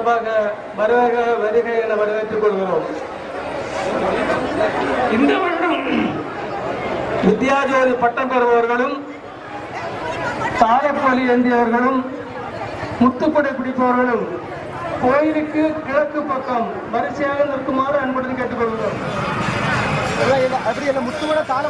சார்பாக வருக வருக என வரவேற்றுக் கொள்கிறோம். இந்த வருடம் வித்யாஜோதி பட்டம் பெறுபவர்களும் தாயப்பொலி ஏந்தியவர்களும் முத்துப்படை பிடிப்பவர்களும் கோயிலுக்கு கிழக்கு பக்கம் வரிசையாக நிற்குமாறு அன்புடன் கேட்டுக்கொள்கிறோம். அப்படி இல்லை முத்து கூட தாழ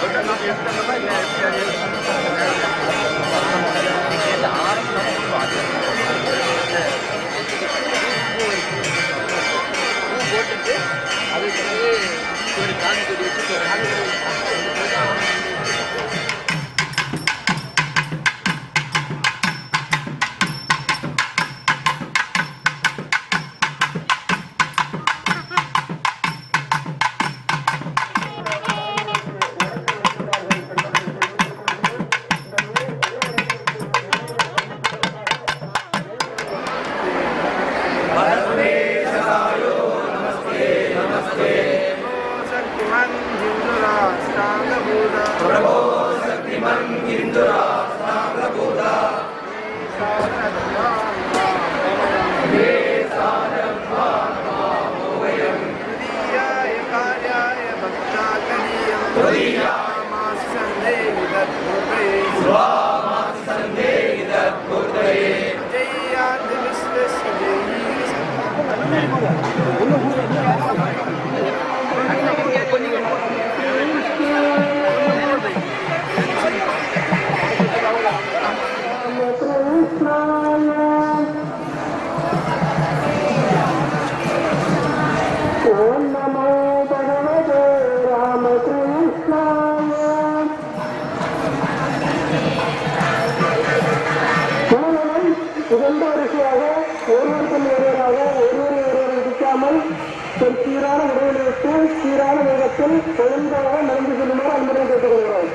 கொஞ்சம் உள்ள cái đó சீரான இடைவெளி சீரான வேகத்தில் ஒழுங்காக நடந்து செல்லுமாறு அன்புடன் கேட்டுக்கொள்கிறோம்.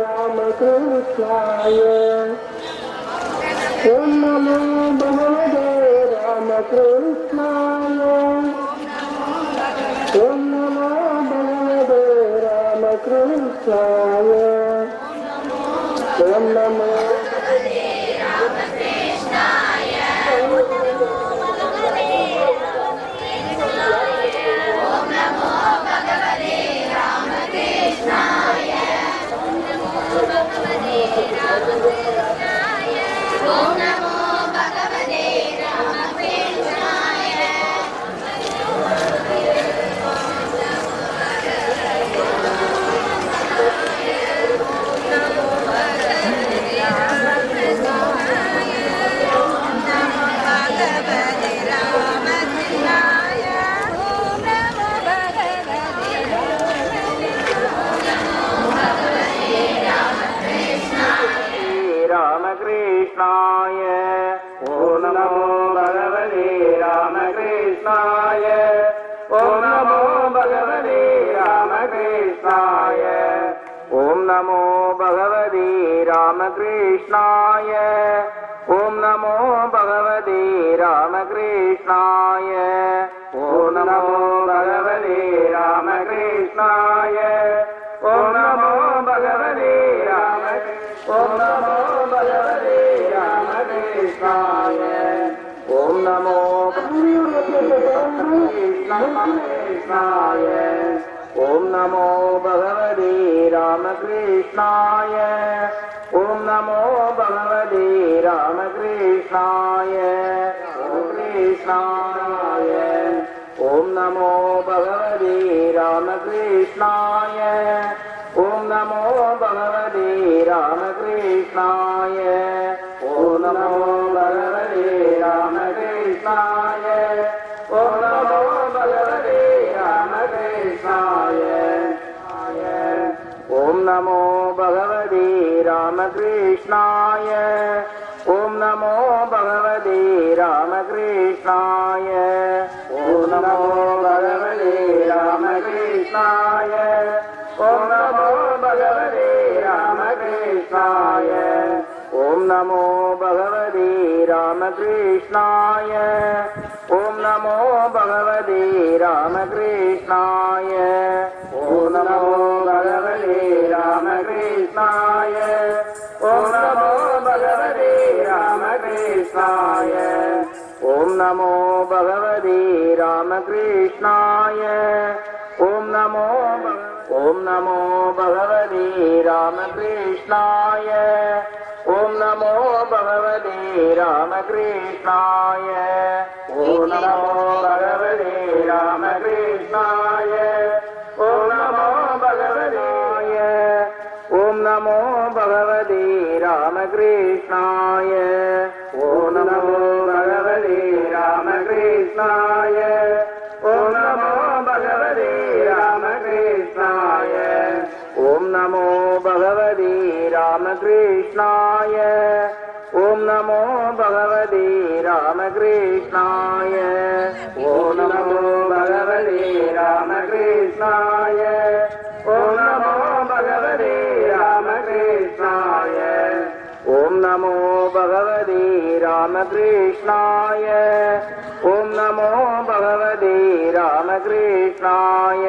రామకృష్ణాయ ఓం నమో భగవదే రామకృష్ణాయ ఓం నమో భగవదే రామకృష్ణాయ ఓం నమో ராமகிருஷ்ணாய ஓம் நமோ பகவதே ராமகிருஷ்ணாய. ஓம் நமோ பகவதே ராம ஓம் நமோ பகவதே ராமகிருஷ்ணாய. ஓம் நமோ கிருஷ்ணாய ஓம் நமோ பகவதே ராமகிருஷ்ணாய. ஓம் நமோ பகவதே ராமகிருஷ்ணாய. ராமகிருஷ்ணாய ஓம் நமோ பகவதி ராமகிருஷ்ணாய ஓம் நமோ பகவதி ராமகிருஷ்ணாய ஓம் நமோ பகவதி ராமகிருஷ்ணாய ஓம் நமோ பகவதி ராமகிருஷ்ணாய ஓம் நமோ பகவதி ராமகிருஷ்ணாய ஓம் நமோ பகவதே ராமகிருஷ்ணாய. ஓம் நமோ பகவதே ராமகிருஷ்ணாய. ஓம் நமோ பகவதே ராமகிருஷ்ணாய. ஓம் நமோ பகவதே ராமகிருஷ்ணாய. ஓம் நமோ பகவதே ராமகிருஷ்ணாய. ஓம் நமோ பகவதே ராமகிருஷ்ணாய. ஓம் நமோ பகவதே ராமகிருஷ்ணாய. ஓம் நமோ ஓம் நமோ பகவதே ராமகிருஷ்ணாய. ஓம் நமோ பகவதே ராமகிருஷ்ணாய. ஓம் நமோ பகவதே ராமகிருஷ்ணாய. ஓம் நமோ பகவதாய. ஓம் நமோ பகவதே ராமகிருஷ்ணாய. ராமகிருஷ்ணாய ஓம் நமோ பகவதே ராமகிருஷ்ணாய. ஓம் நமோ பகவதே ராமகிருஷ்ணாய. ஓம் நமோ பகவதே ராமகிருஷ்ணாய. ஓம் நமோ பகவதே ராமகிருஷ்ணாய. ஓம் நமோ பகவதே ராமகிருஷ்ணாய.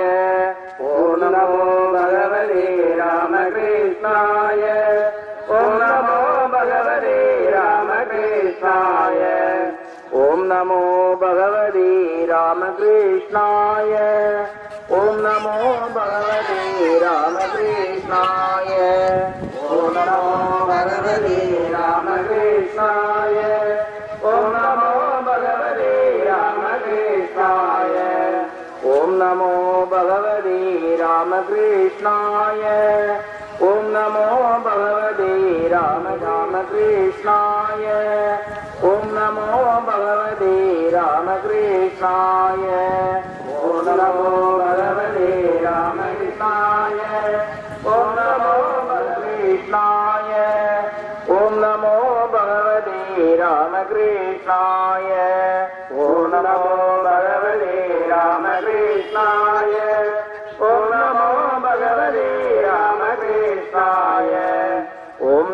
ஓம் நமோ பகவதே ராமகிருஷ்ணாய. ஓம் நமோ பகவதி ராமகிருஷ்ணாய ஓம் நமோ பகவதி ராமகிருஷ்ணாய ஓம் நமோ பகவதி ராமகிருஷ்ணாய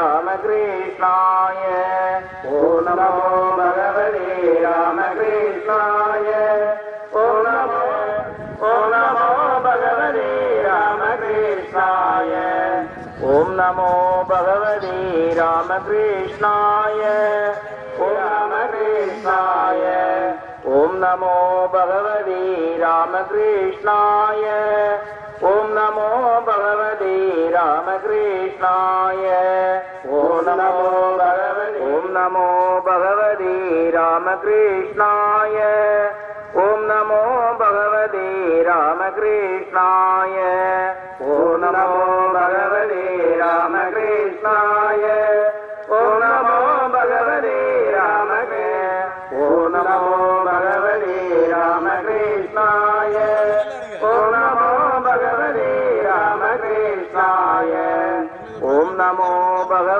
ராமகிருஷ்ணாய ஓ நமோ பகவதே ராமகிருஷ்ணாய ஓ நமோ ஓ நமோ பகவதே ராமகிருஷ்ணாய ஓம் நமோ பகவதே ராமகிருஷ்ணாய ஓ ராமகிருஷ்ணாய ஓம் நமோ பகவதே ராமகிருஷ்ணாய ஓம் நமோ பகவதே ராமகிருஷ்ணாய ஓம் நமோ பகவதி ராமகிருஷ்ணாய. ஓம் நமோ பகவதி ராமகிருஷ்ணாய. ஓம் நமோ பகவதி ராமகிருஷ்ணாய. ஓம் நமோ பகவதி ராமகே ஓம் நமோ பகவதி ராமகிருஷ்ணாய. ஓம் நமோ பகவதி ராமகிருஷ்ணாய. ஓம் நமோ பகவதி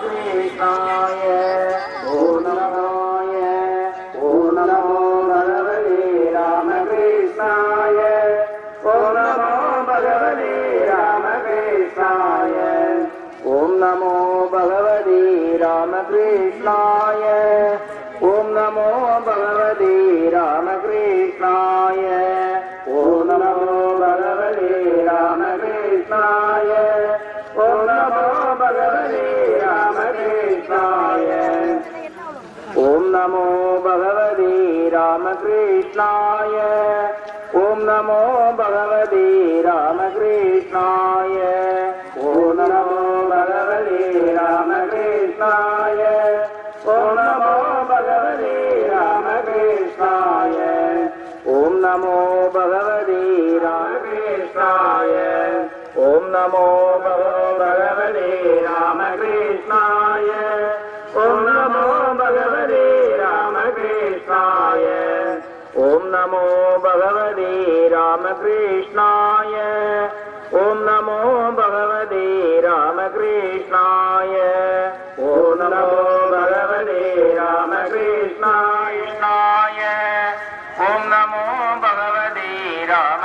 Sri Sri ராமகிருஷ்ணாய ஓம் நமோ பகவதி ராமகிருஷ்ணாய கையால்